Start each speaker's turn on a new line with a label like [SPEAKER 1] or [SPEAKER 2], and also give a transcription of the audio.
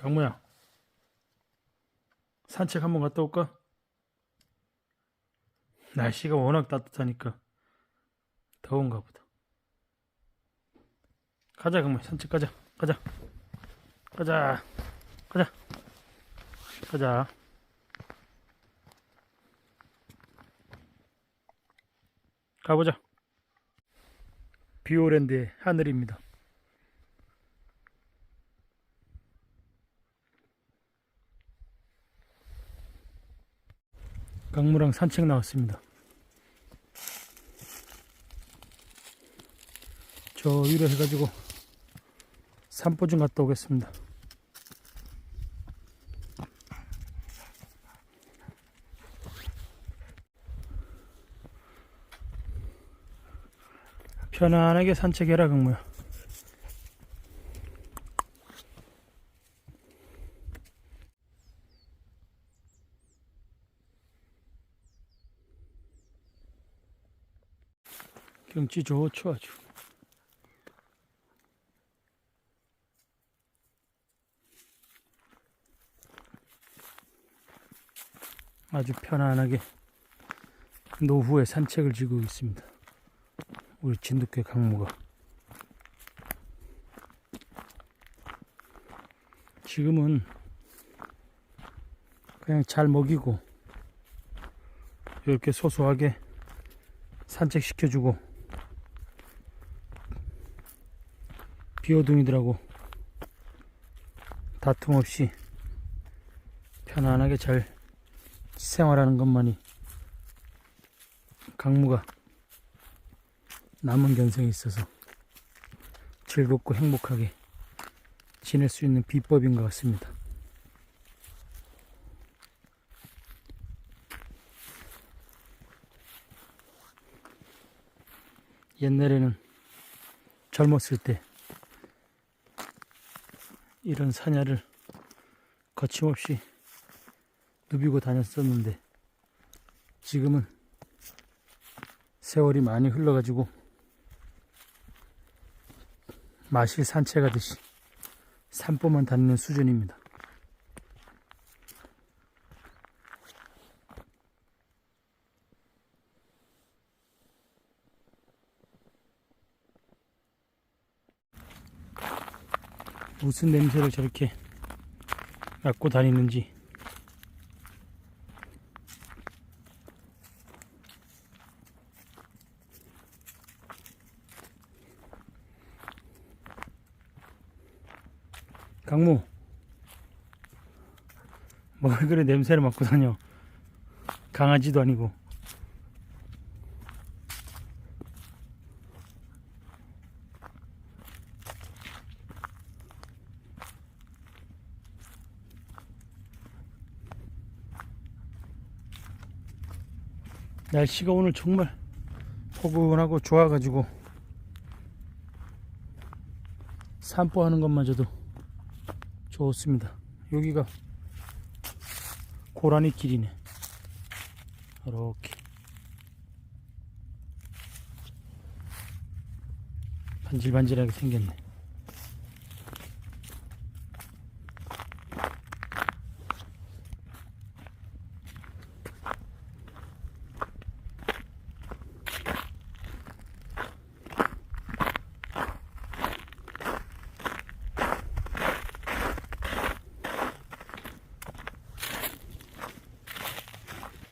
[SPEAKER 1] 강모야 산책 한번 갔다 올까? 날씨가 워낙 따뜻하니까 더운가 보다. 가자 강모야. 산책 가자. 가자. 가자. 가자. 가자. 가보자. 비오랜드의 하늘입니다 강무랑 산책 나왔습니다. 저 위로 해가지고 산보 좀 갔다 오겠습니다. 편안하게 산책해라 강무야. 경치 좋죠 아주. 아주 편안하게 노후에 산책을 지고 있습니다. 우리 진돗개 강모가 지금은 그냥 잘 먹이고 이렇게 소소하게 산책시켜주고 비오둥이들하고 다툼 없이 편안하게 잘 생활하는 것만이 강무가 남은 견성에 있어서 즐겁고 행복하게 지낼 수 있는 비법인 것 같습니다. 옛날에는 젊었을 때 이런 사냐를 거침없이 누비고 다녔었는데 지금은 세월이 많이 흘러가지고 마실 산책하듯이 산보만 다니는 수준입니다. 무슨 냄새를 저렇게 맡고 다니는지. 강무 뭘 그래? 냄새를 맡고 다녀. 강아지도 아니고 날씨가 오늘 정말 포근하고 좋아가지고 산보하는 것마저도 좋습니다. 여기가 고라니 길이네. 이렇게 반질반질하게 생겼네.